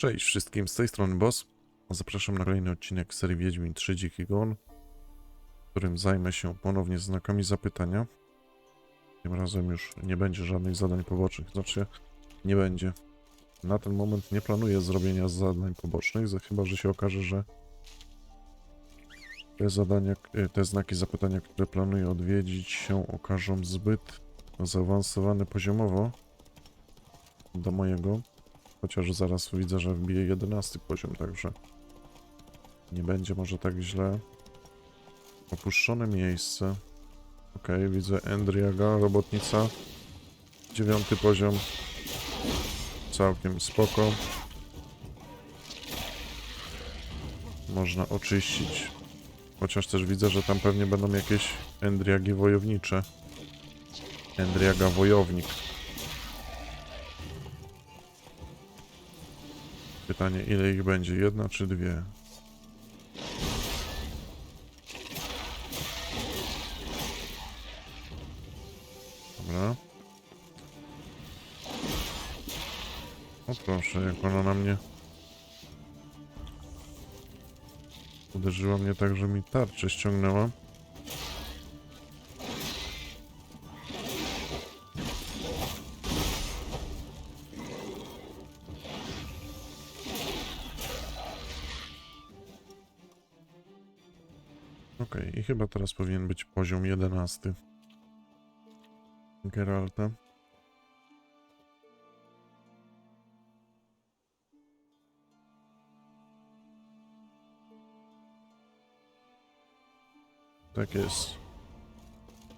Cześć wszystkim, z tej strony Boss. Zapraszam na kolejny odcinek serii Wiedźmin 3 Dziki Gon, którym zajmę się ponownie znakami zapytania. Tym razem już nie będzie żadnych zadań pobocznych, znaczy nie będzie. Na ten moment nie planuję zrobienia zadań pobocznych, chyba że się okaże, że te zadania, e, te znaki zapytania, które planuję odwiedzić się okażą zbyt zaawansowane poziomowo do mojego Chociaż zaraz widzę, że wbije 11 poziom, także nie będzie może tak źle. Opuszczone miejsce. Okej, widzę Endriaga, robotnica. Dziewiąty poziom. Całkiem spoko. Można oczyścić. Chociaż też widzę, że tam pewnie będą jakieś Endriagi wojownicze. Endriaga wojownik. Pytanie, ile ich będzie? Jedna czy dwie? Dobra. O proszę, jak ona na mnie... Uderzyła mnie tak, że mi tarczę ściągnęła. Chyba teraz powinien być poziom 11. Geralta. Tak jest.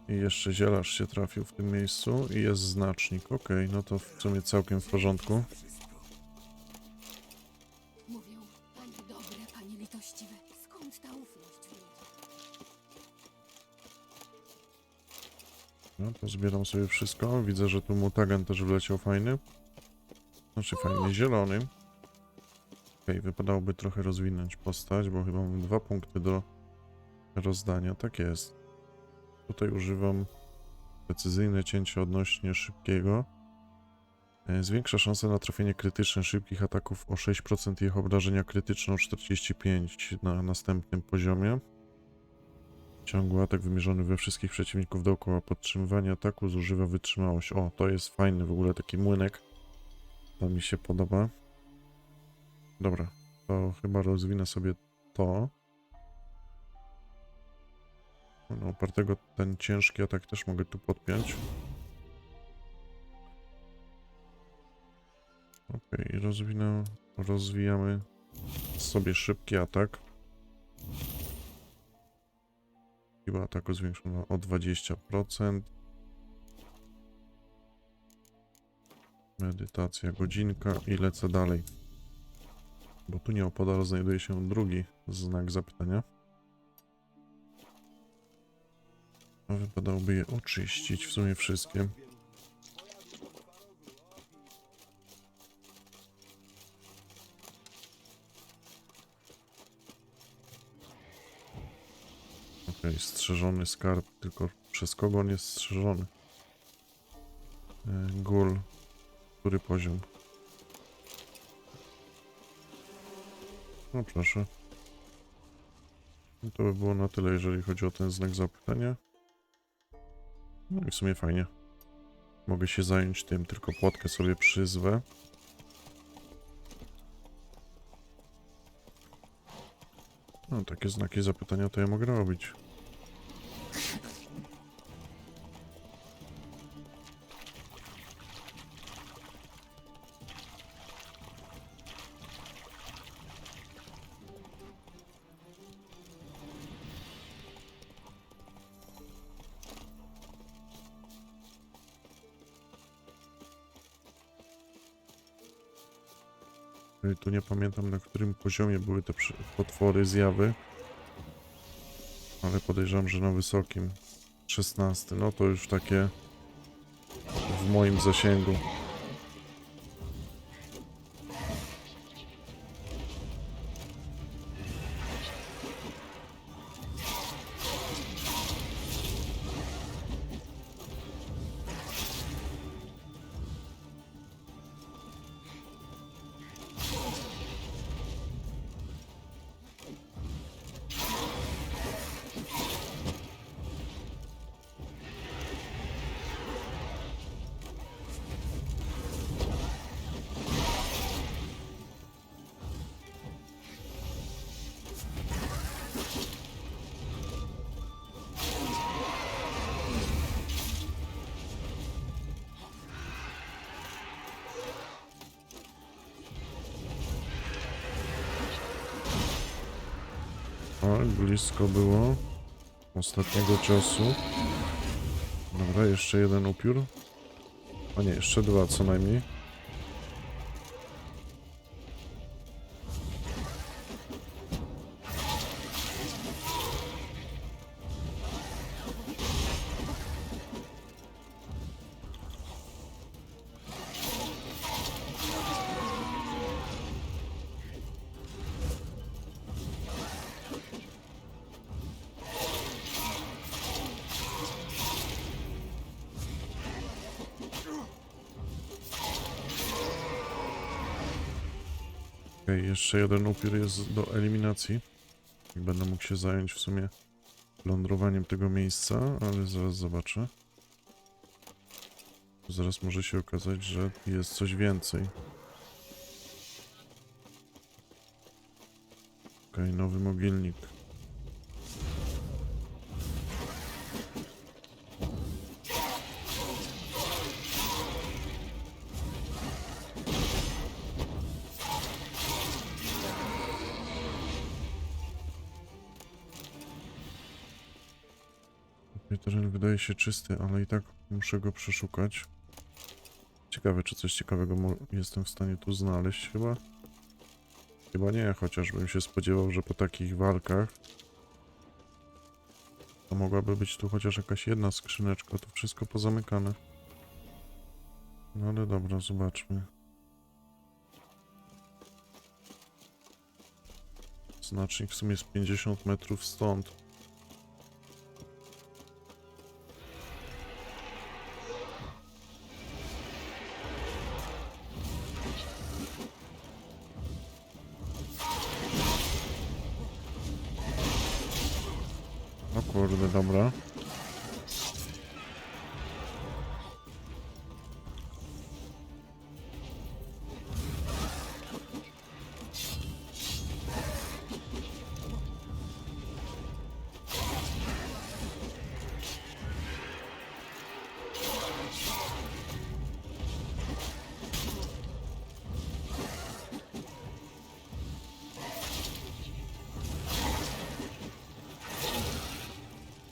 I jeszcze zielarz się trafił w tym miejscu i jest znacznik. Okej, no to w sumie całkiem w porządku. Zbieram sobie wszystko. Widzę, że tu mutagen też wleciał fajny. Znaczy fajny, zielony. Okej, wypadałoby trochę rozwinąć postać, bo chyba mam dwa punkty do rozdania. Tak jest. Tutaj używam precyzyjne cięcie odnośnie szybkiego. E, Zwiększa szanse na trafienie krytyczne szybkich ataków o 6% i ich obrażenia krytyczne o 45% na następnym poziomie. Ciągły atak wymierzony we wszystkich przeciwników dookoła. Podtrzymywanie ataku zużywa wytrzymałość. O, to jest fajny w ogóle taki młynek. To mi się podoba. Dobra, to chyba rozwinę sobie to. No, opartego ten ciężki atak też mogę tu podpiąć. Okej, rozwinę, rozwijamy sobie szybki atak. Siła ataku zwiększona o 20%. Medytacja godzinka i lecę dalej. Bo tu nieopodal znajduje się drugi znak zapytania. A wypadałoby je oczyścić, w sumie wszystkie. Okej, strzeżony skarb, tylko przez kogo on jest strzeżony? E, Gul. Który poziom? No proszę. No to by było na tyle, jeżeli chodzi o ten znak zapytania. No i w sumie fajnie. Mogę się zająć tym, tylko płotkę sobie przyzwę. No, takie znaki zapytania to ja mogę robić. Tu nie pamiętam na którym poziomie były te potwory, zjawy. Ale podejrzewam, że na wysokim. 16. No to już takie w moim zasięgu. O, blisko było ostatniego ciosu. Dobra, jeszcze jeden upiór. A nie, jeszcze dwa co najmniej. Okej, jeszcze jeden upiór jest do eliminacji. Będę mógł się zająć w sumie lądrowaniem tego miejsca, ale zaraz zobaczę. Zaraz może się okazać, że jest coś więcej. Okej, nowy mogilnik. Się czysty, ale i tak muszę go przeszukać. Ciekawe, czy coś ciekawego jestem w stanie tu znaleźć. Chyba. Chyba nie, chociażbym się spodziewał, że po takich walkach to mogłaby być tu chociaż jakaś jedna skrzyneczka. To wszystko pozamykane. No ale dobra, zobaczmy. Znacznik w sumie jest 50 metrów stąd.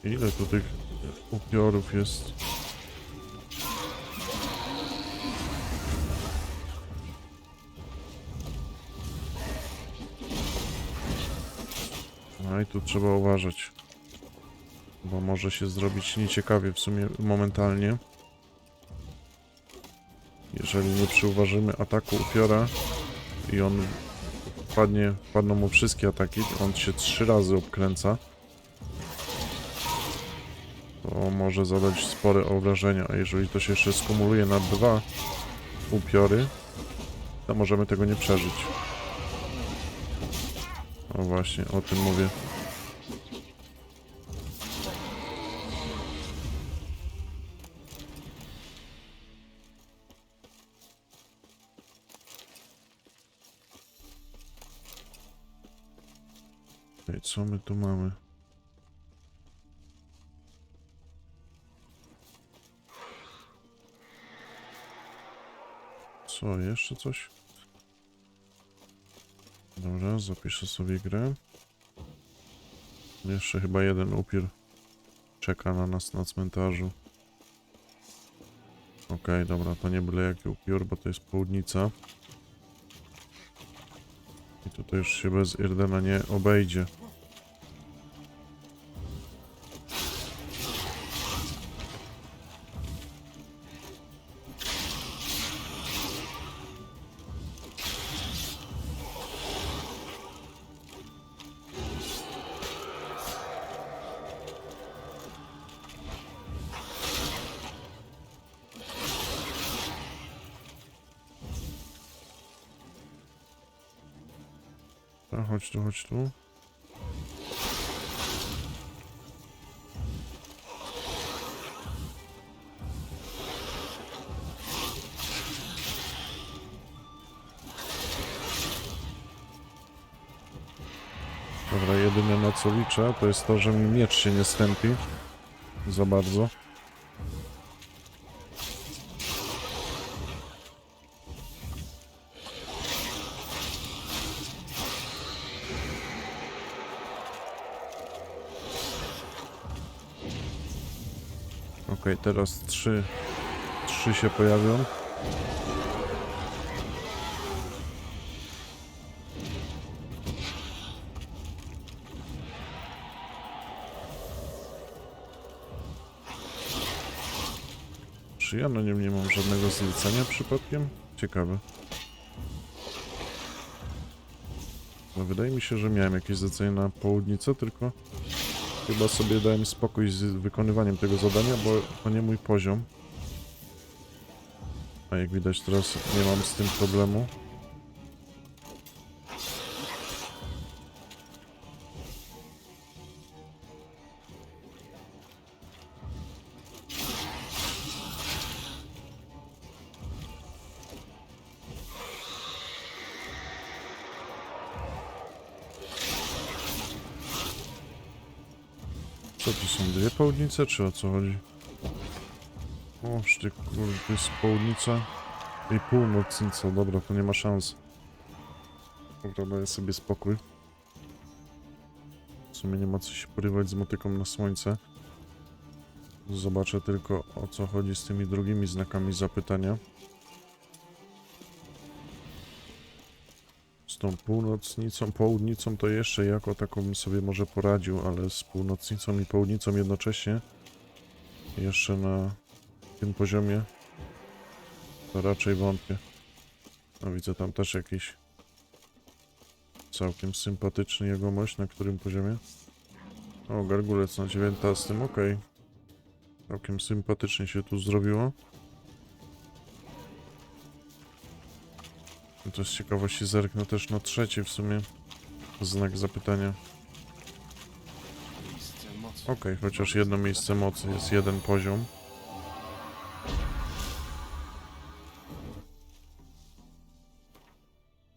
Ile tu tych upiorów jest? No i tu trzeba uważać. Bo może się zrobić nieciekawie w sumie momentalnie. Jeżeli nie przyuważymy ataku upiora i on wpadnie, wpadną mu wszystkie ataki, on się trzy razy obkręca może zadać spore obrażenia, a jeżeli to się jeszcze skumuluje na dwa upiory, to możemy tego nie przeżyć. O właśnie, o tym mówię. Co my tu mamy? Co, jeszcze coś? Dobra, zapiszę sobie grę. Jeszcze chyba jeden upiór czeka na nas na cmentarzu. Okej, dobra, to nie byle jaki upiór, bo to jest południca. I tutaj już się bez Irdena nie obejdzie. Chodź tu, chodź tu. Dobra, jedyne na co liczę to jest to, że mi miecz się nie stępi za bardzo. Okej, teraz trzy, trzy się pojawią. Czy ja na nim nie mam żadnego zlecenia przypadkiem? Ciekawe. No wydaje mi się, że miałem jakieś zlecenie na południcę, tylko chyba sobie dałem spokój z wykonywaniem tego zadania, bo to nie mój poziom. A jak widać teraz nie mam z tym problemu. Co to są dwie południce, czy o co chodzi? O, ty kurde, to jest południca i północnica. Dobra, to nie ma szans. Dobra, daję sobie spokój. W sumie nie ma co się porywać z motyką na słońce. Zobaczę tylko o co chodzi z tymi drugimi znakami zapytania. Tą północnicą, południcą to jeszcze jako taką sobie może poradził, ale z północnicą i południcą jednocześnie jeszcze na tym poziomie to raczej wątpię. No widzę tam też jakiś całkiem sympatyczny jegomość, na którym poziomie? O, gargulec na 19, okej. Całkiem sympatycznie się tu zrobiło. To z ciekawości zerknę też na trzeci w sumie znak zapytania. Okej, chociaż jedno miejsce mocy jest jeden poziom.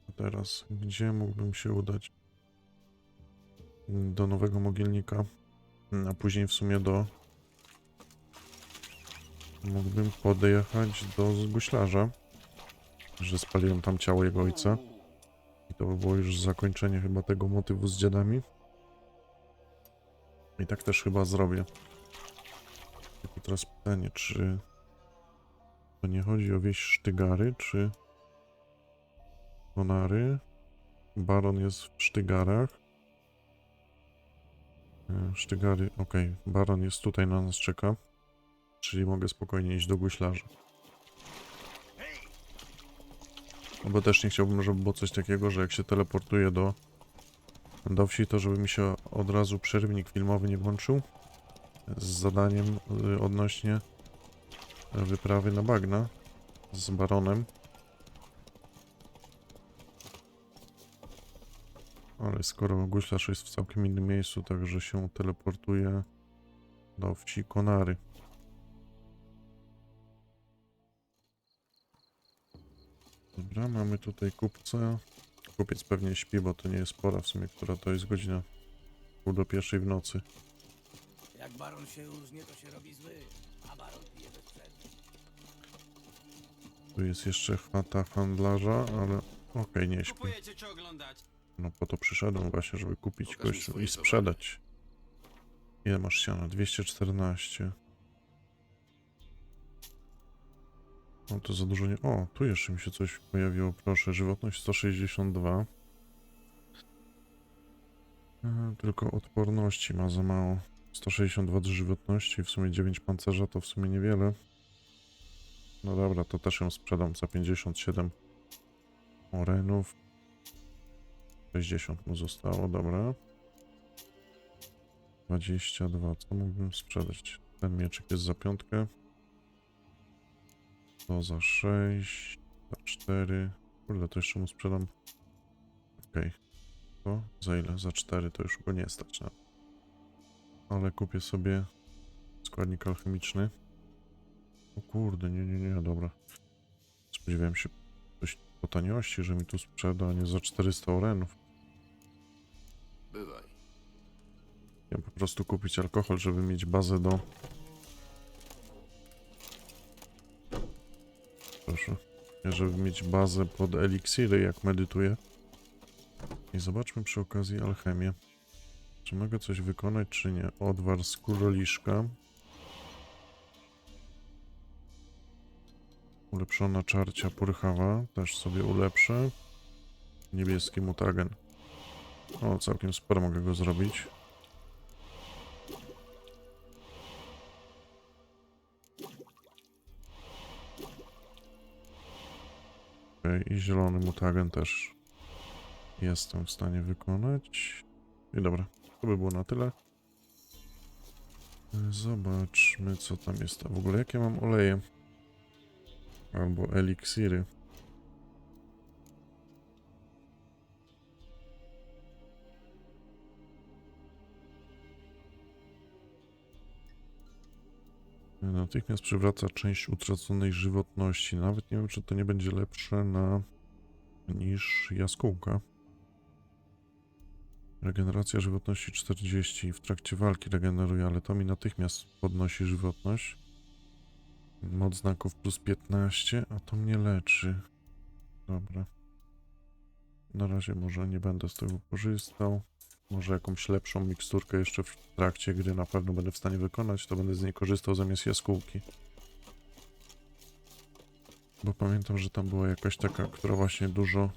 A teraz, gdzie mógłbym się udać? Do nowego mogilnika, a później w sumie do... Mógłbym podjechać do guślarza, że spaliłem tam ciało jego ojca. I to by było już zakończenie chyba tego motywu z dziadami. I tak też chyba zrobię. Tylko teraz pytanie, czy to nie chodzi o wieś Sztygary, czy Konary? Baron jest w Sztygarach. E, Sztygary, okej. Baron jest tutaj na nas czeka. Czyli mogę spokojnie iść do guślarza. Bo też nie chciałbym, żeby było coś takiego, że jak się teleportuję do, do wsi, to żeby mi się od razu przerywnik filmowy nie włączył z zadaniem y, odnośnie wyprawy na bagna z baronem. Ale skoro guślarz jest w całkiem innym miejscu, także się teleportuje do wsi Konary. Dobra, mamy tutaj kupca. Kupiec pewnie śpi, bo to nie jest pora w sumie, która to jest godzina. Pół do pierwszej w nocy. Jak baron się różnie, to się robi zły, a baron pije bez przerwy. Tu jest jeszcze chata handlarza, ale okej, nie śpi. Kupujecie czy oglądać? No po to przyszedłem właśnie, żeby kupić Pokaż mi gościu swoje i sprzedać. Ile masz siana? 214. No to za dużo nie... O, tu jeszcze mi się coś pojawiło, proszę. Żywotność 162. E, Tylko odporności ma za mało. 162 do żywotności, w sumie 9 pancerza to w sumie niewiele. No dobra, to też ją sprzedam za 57 orenów. 60 mu zostało, dobra. 22, co mógłbym sprzedać? Ten mieczyk jest za piątkę. To za 6, za 4. Kurde, to jeszcze mu sprzedam. Okej. To za ile? Za 4 to już go nie stać na. Ale kupię sobie składnik alchemiczny. O kurde, nie, nie, nie, dobra. Spodziewałem się dość po taniości, że mi tu sprzeda, a nie za 400 orenów. Bywaj. Chciałem po prostu kupić alkohol, żeby mieć bazę do... proszę. Żeby mieć bazę pod eliksiry, jak medytuję. I zobaczmy przy okazji alchemię. Czy mogę coś wykonać, czy nie? Odwar z kuroliszka. Ulepszona czarcia purchawa. Też sobie ulepszę. Niebieski mutagen. O, całkiem sporo mogę go zrobić. Okej, i zielony mutagen też jestem w stanie wykonać. I dobra, to by było na tyle. Zobaczmy, co tam jest. A w ogóle jakie mam oleje? Albo eliksiry. Natychmiast przywraca część utraconej żywotności. Nawet nie wiem, czy to nie będzie lepsze na niż jaskółka. Regeneracja żywotności 40. W trakcie walki regeneruje, ale to mi natychmiast podnosi żywotność. Moc znaków plus 15, a to mnie leczy. Dobra. Na razie może nie będę z tego korzystał. Może jakąś lepszą miksturkę jeszcze w trakcie gry na pewno będę w stanie wykonać, to będę z niej korzystał zamiast jaskółki. Bo pamiętam, że tam była jakaś taka, która właśnie dużo,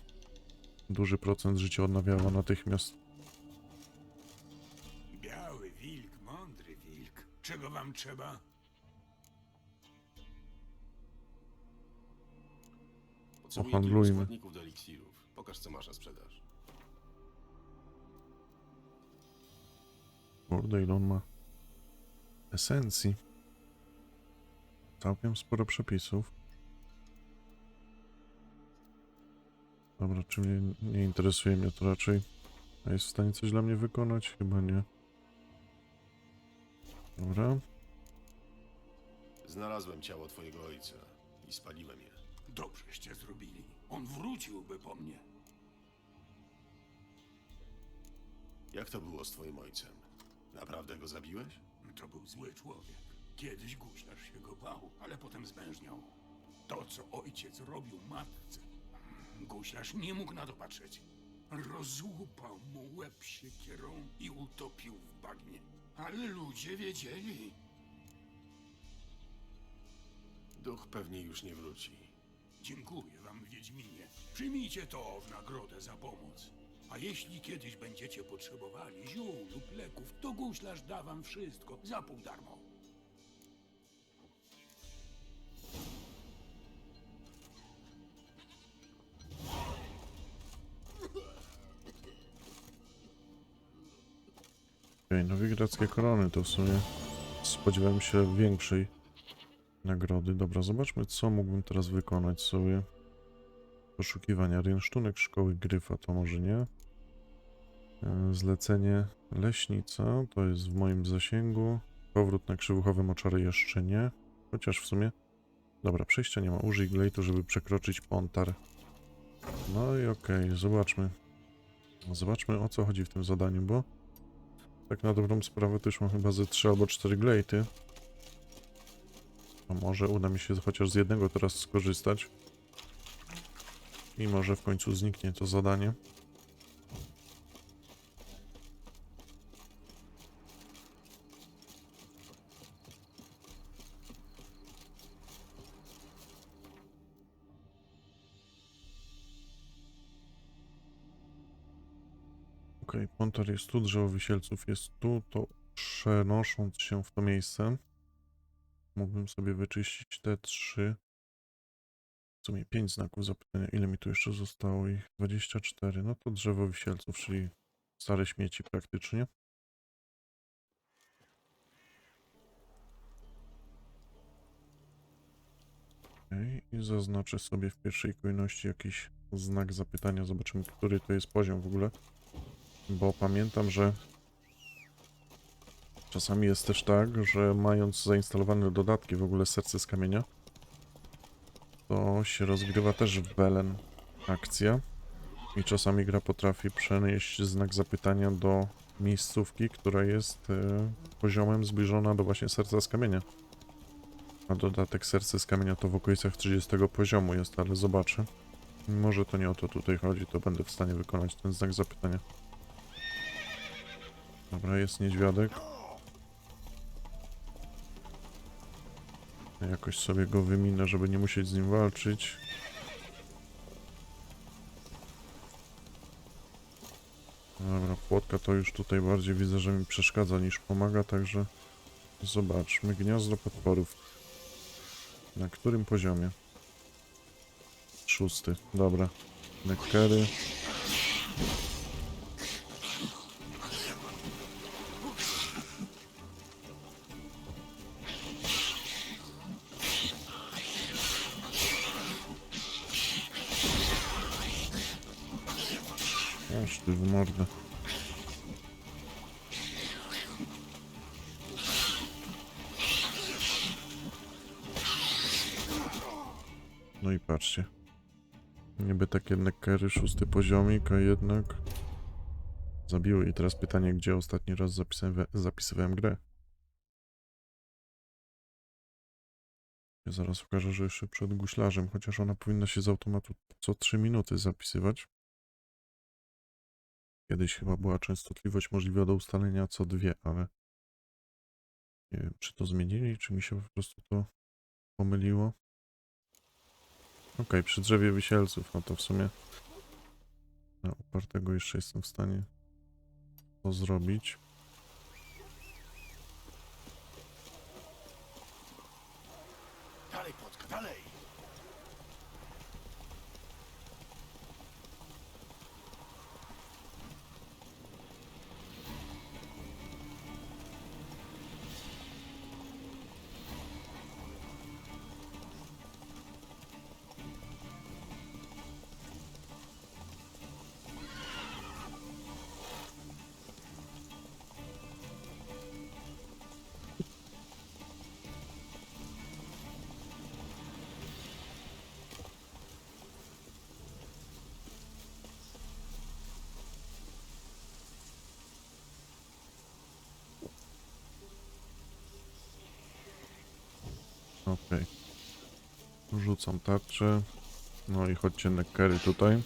duży procent życia odnawiała natychmiast. Biały wilk, mądry wilk. Czego wam trzeba? Potrzebuję Pohandlujmy. kilku składników do eliksirów. Pokaż, co masz na sprzedaż. Kurde, ile on ma esencji. Całkiem sporo przepisów. Dobra, czy mnie nie interesuje mnie to raczej. A jest w stanie coś dla mnie wykonać? Chyba nie. Dobra. Znalazłem ciało twojego ojca i spaliłem je. Dobrzeście zrobili. On wróciłby po mnie. Jak to było z twoim ojcem? Naprawdę go zabiłeś? To był zły człowiek. Kiedyś guślarz się go bał, ale potem zmężniał. To, co ojciec robił matce, guślarz nie mógł na to patrzeć. Rozłupał mu łeb siekierą i utopił w bagnie. Ale ludzie wiedzieli. Duch pewnie już nie wróci. Dziękuję wam, Wiedźminie. Przyjmijcie to w nagrodę za pomoc. A jeśli kiedyś będziecie potrzebowali ziół lub leków, to guślarz da wam wszystko za pół darmo. Okej, nowigradzkie korony to w sumie spodziewałem się większej nagrody. Dobra, zobaczmy co mógłbym teraz wykonać sobie. Poszukiwania rynsztunek szkoły Gryfa to może nie. E, Zlecenie leśnica to jest w moim zasięgu. Powrót na krzywuchowe moczary jeszcze nie. Chociaż w sumie. Dobra, przejścia nie ma. Użyj glejtu, żeby przekroczyć pontar. No i okej, zobaczmy. Zobaczmy o co chodzi w tym zadaniu, bo tak na dobrą sprawę to już mam chyba ze 3 albo 4 glejty. A może uda mi się chociaż z jednego teraz skorzystać. I może w końcu zniknie to zadanie. Pontar jest tu, drzewo wisielców jest tu, to przenosząc się w to miejsce mógłbym sobie wyczyścić te trzy w sumie 5 znaków zapytania. Ile mi tu jeszcze zostało ich? 24. No to drzewo wisielców, czyli stare śmieci praktycznie. I zaznaczę sobie w pierwszej kolejności jakiś znak zapytania. Zobaczymy, który to jest poziom w ogóle. Bo pamiętam, że czasami jest też tak, że mając zainstalowane dodatki w ogóle serce z kamienia, to się rozgrywa też w Belen akcja. I czasami gra potrafi przenieść znak zapytania do miejscówki, która jest e, poziomem zbliżona do właśnie serca z kamienia. A dodatek serce z kamienia to w okolicach 30 poziomu jest, ale zobaczę. Może to nie o to tutaj chodzi, to będę w stanie wykonać ten znak zapytania. Dobra, jest niedźwiadek. Jakoś sobie go wyminę, żeby nie musieć z nim walczyć. Dobra, płotka to już tutaj bardziej widzę, że mi przeszkadza niż pomaga, także zobaczmy. Gniazdo potworów. Na którym poziomie? Szósty, dobra. Neckery. No i patrzcie. Niby takie neckery, szósty poziomik, a jednak zabiły. I teraz pytanie, gdzie ostatni raz zapisywałem, zapisywałem grę? Ja zaraz okaże, że jeszcze przed guślarzem, chociaż ona powinna się z automatu co 3 minuty zapisywać. Kiedyś chyba była częstotliwość możliwa do ustalenia co dwie, ale nie wiem, czy to zmienili, czy mi się po prostu to pomyliło. Okej, przy drzewie wisielców, no to w sumie na upartego jeszcze jestem w stanie to zrobić. Okej. Rzucam tarczę. No i chodźcie neckery tutaj.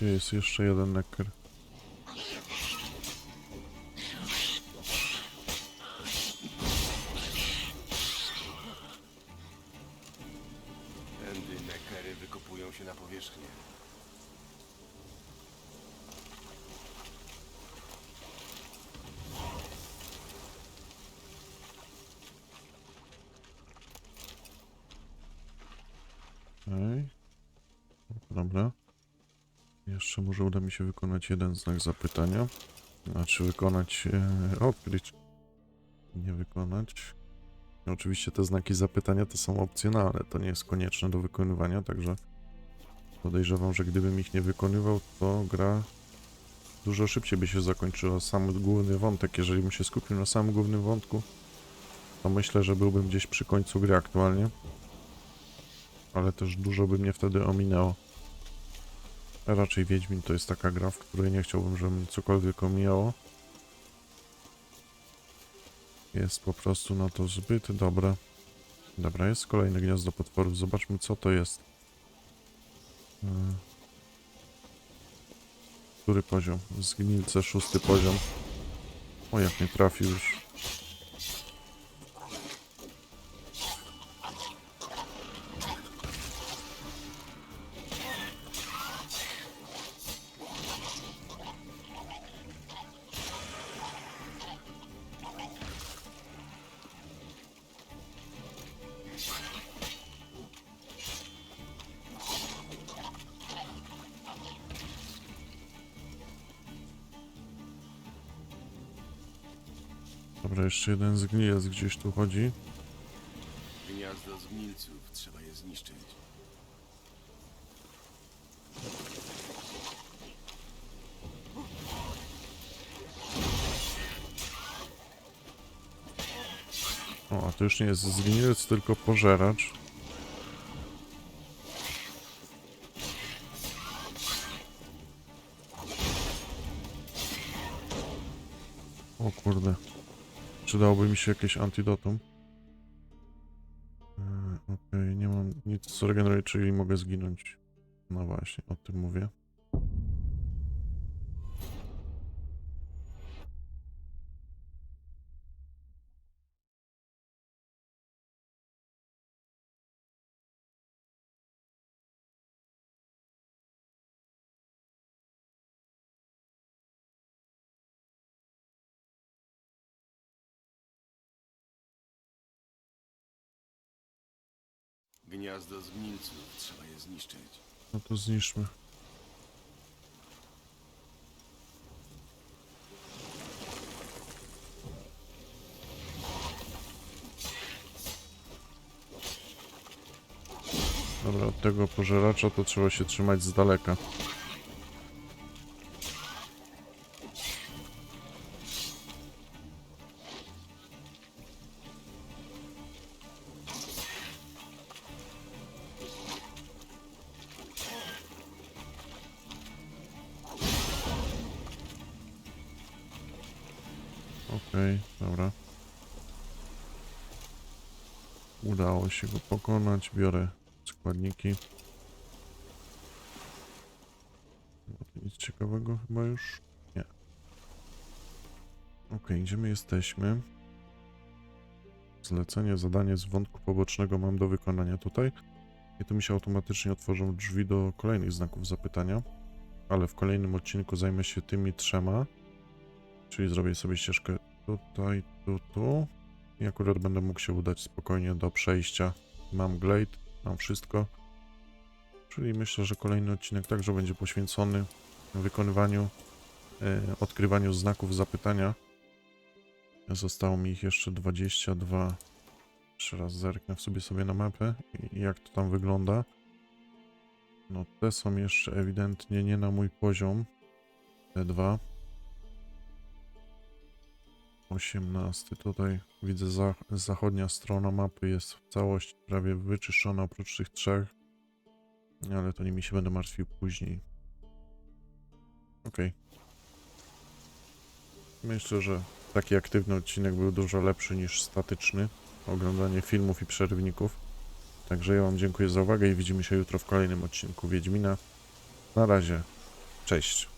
Jest jeszcze jeden necker? Się wykonać jeden znak zapytania. Znaczy wykonać... E, odkryć. Nie wykonać. Oczywiście te znaki zapytania to są opcjonalne, to nie jest konieczne do wykonywania, także podejrzewam, że gdybym ich nie wykonywał, to gra dużo szybciej by się zakończyła. Sam główny wątek, jeżeli bym się skupił na samym głównym wątku, to myślę, że byłbym gdzieś przy końcu gry aktualnie. Ale też dużo by mnie wtedy ominęło. Raczej Wiedźmin to jest taka gra, w której nie chciałbym, żeby cokolwiek omijało. Jest po prostu na to zbyt dobre. Dobra, jest kolejne gniazdo potworów. Zobaczmy, co to jest. Hmm. Który poziom? Zgnilce, szósty poziom. O, jak mnie trafił już. Dobra, jeszcze jeden zgnilec gdzieś tu chodzi. Gniazdo zgnilców, trzeba je zniszczyć. O, a to już nie jest zgnilec, tylko pożeracz. Przydałoby mi się jakieś antidotum. Yy, Okej, nie mam nic co regeneruje, czyli mogę zginąć. No właśnie, o tym mówię. Gniazdo zgnilców, trzeba je zniszczyć. No to zniszczmy. Dobra, od tego pożeracza to trzeba się trzymać z daleka. Dobra. Udało się go pokonać. Biorę składniki. Nic ciekawego chyba już? Nie. Okej, gdzie my jesteśmy? Zlecenie, zadanie z wątku pobocznego mam do wykonania tutaj. I tu mi się automatycznie otworzą drzwi do kolejnych znaków zapytania. Ale w kolejnym odcinku zajmę się tymi trzema. Czyli zrobię sobie ścieżkę tutaj, tu, tu. I akurat będę mógł się udać spokojnie do przejścia. Mam glade, mam wszystko. Czyli myślę, że kolejny odcinek także będzie poświęcony wykonywaniu, e, odkrywaniu znaków zapytania. Zostało mi ich jeszcze 22. Jeszcze raz zerknę w sobie sobie na mapę i jak to tam wygląda. No te są jeszcze ewidentnie nie na mój poziom. Te dwa. 18. Tutaj widzę za, zachodnia strona mapy jest w całości prawie wyczyszczona oprócz tych trzech. Ale to nimi się będę martwił później. Okej. Myślę, że taki aktywny odcinek był dużo lepszy niż statyczny. Oglądanie filmów i przerywników. Także ja Wam dziękuję za uwagę i widzimy się jutro w kolejnym odcinku Wiedźmina. Na razie. Cześć.